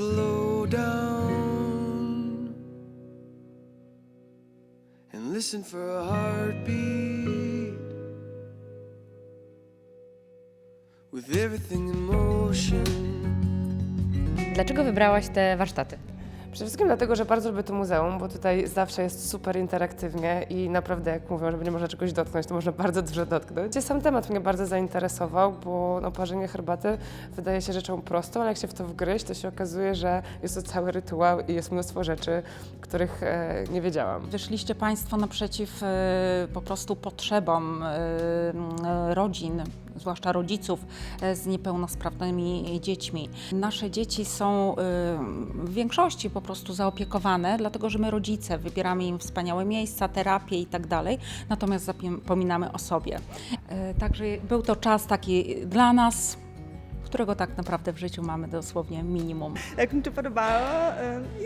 slow down and listen for a heartbeat with everything in motion. Dlaczego wybrałaś te warsztaty? Przede wszystkim dlatego, że bardzo lubię to muzeum, bo tutaj zawsze jest super interaktywnie i naprawdę jak mówią, że nie można czegoś dotknąć, to można bardzo dużo dotknąć. Sam temat mnie bardzo zainteresował, bo no, parzenie herbaty wydaje się rzeczą prostą, ale jak się w to wgryźć, to się okazuje, że jest to cały rytuał i jest mnóstwo rzeczy, których e, nie wiedziałam. Wyszliście Państwo naprzeciw e, po prostu potrzebom e, m, rodzin, zwłaszcza rodziców e, z niepełnosprawnymi dziećmi. Nasze dzieci są e, w większości po prostu zaopiekowane, dlatego że my rodzice wybieramy im wspaniałe miejsca, terapie i tak dalej, natomiast zapominamy o sobie. E, Także był to czas taki dla nas, którego tak naprawdę w życiu mamy dosłownie minimum. Jak mi się podobało,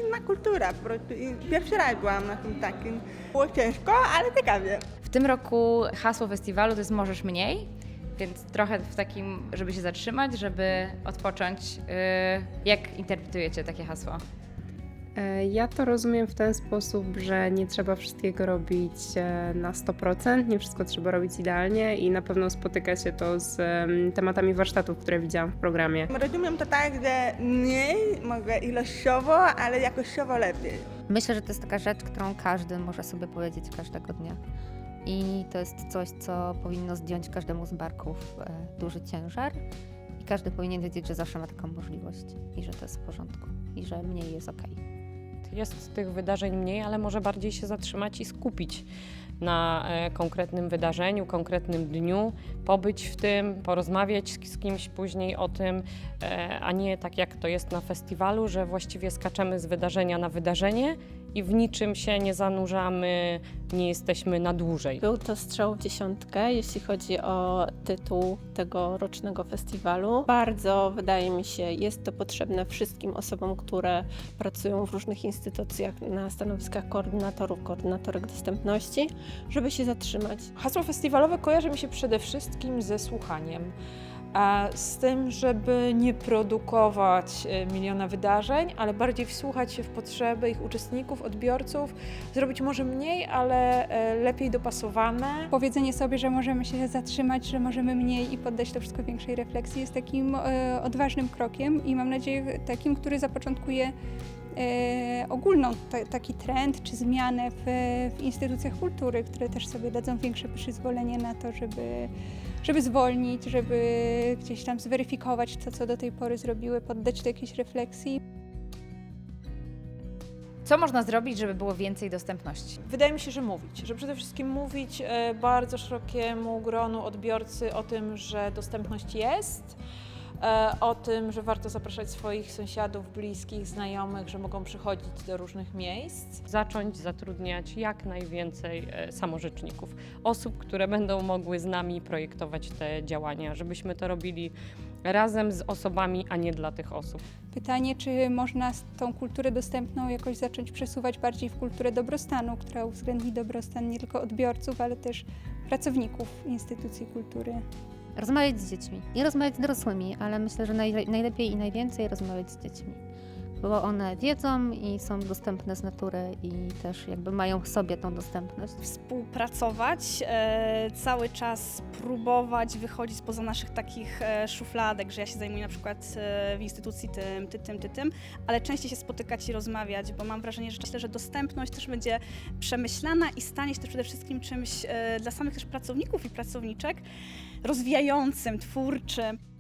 inna kultura po prostu. Pierwszy raz byłam na tym takim. Było ciężko, ale ciekawie. W tym roku hasło festiwalu to jest Możesz Mniej, więc trochę w takim, żeby się zatrzymać, żeby odpocząć. Yy, Jak interpretujecie takie hasło? E, Ja to rozumiem w ten sposób, że nie trzeba wszystkiego robić e, na 100%, nie wszystko trzeba robić idealnie i na pewno spotyka się to z em, tematami warsztatów, które widziałam w programie. Rozumiem to tak, że mniej, mogę ilościowo, ale jakościowo lepiej. Myślę, że to jest taka rzecz, którą każdy może sobie powiedzieć każdego dnia. I to jest coś, co powinno zdjąć każdemu z barków e, duży ciężar. I każdy powinien wiedzieć, że zawsze ma taką możliwość i że to jest w porządku i że mniej jest okej. Jest tych wydarzeń mniej, ale może bardziej się zatrzymać i skupić na e, konkretnym wydarzeniu, konkretnym dniu, pobyć w tym, porozmawiać z, z kimś później o tym, e, a nie tak jak to jest na festiwalu, że właściwie skaczemy z wydarzenia na wydarzenie i w niczym się nie zanurzamy, nie jesteśmy na dłużej. Był to strzał w dziesiątkę, jeśli chodzi o tytuł tego rocznego festiwalu. Bardzo, wydaje mi się, jest to potrzebne wszystkim osobom, które pracują w różnych instytucjach na stanowiskach koordynatorów, koordynatorek dostępności, żeby się zatrzymać. Hasło festiwalowe kojarzy mi się przede wszystkim ze słuchaniem. A z tym, żeby nie produkować e, miliona wydarzeń, ale bardziej wsłuchać się w potrzeby ich uczestników, odbiorców, zrobić może mniej, ale e, lepiej dopasowane. Powiedzenie sobie, że możemy się zatrzymać, że możemy mniej i poddać to wszystko większej refleksji jest takim e, odważnym krokiem i mam nadzieję takim, który zapoczątkuje ogólną ta, taki trend czy zmianę w, w instytucjach kultury, które też sobie dadzą większe przyzwolenie na to, żeby, żeby zwolnić, żeby gdzieś tam zweryfikować to, co do tej pory zrobiły, poddać to jakiejś refleksji. Co można zrobić, żeby było więcej dostępności? Wydaje mi się, że mówić, że przede wszystkim mówić e, bardzo szerokiemu gronu odbiorcy o tym, że dostępność jest, o tym, że warto zapraszać swoich sąsiadów, bliskich, znajomych, że mogą przychodzić do różnych miejsc. Zacząć zatrudniać jak najwięcej e, samorzeczników, osób, które będą mogły z nami projektować te działania, żebyśmy to robili razem z osobami, a nie dla tych osób. Pytanie, czy można tą kulturę dostępną jakoś zacząć przesuwać bardziej w kulturę dobrostanu, która uwzględni dobrostan nie tylko odbiorców, ale też pracowników instytucji kultury. Rozmawiać z dziećmi. Nie rozmawiać z dorosłymi, ale myślę, że najle- najlepiej i najwięcej rozmawiać z dziećmi. Bo one wiedzą i są dostępne z natury i też jakby mają w sobie tą dostępność. współpracować, e, cały czas próbować wychodzić spoza naszych takich e, szufladek, że ja się zajmuję na przykład e, w instytucji tym, ty, tym, ty, tym, ale częściej się spotykać i rozmawiać, bo mam wrażenie, że myślę, że dostępność też będzie przemyślana i stanie się też przede wszystkim czymś e, dla samych też pracowników i pracowniczek rozwijającym, twórczym.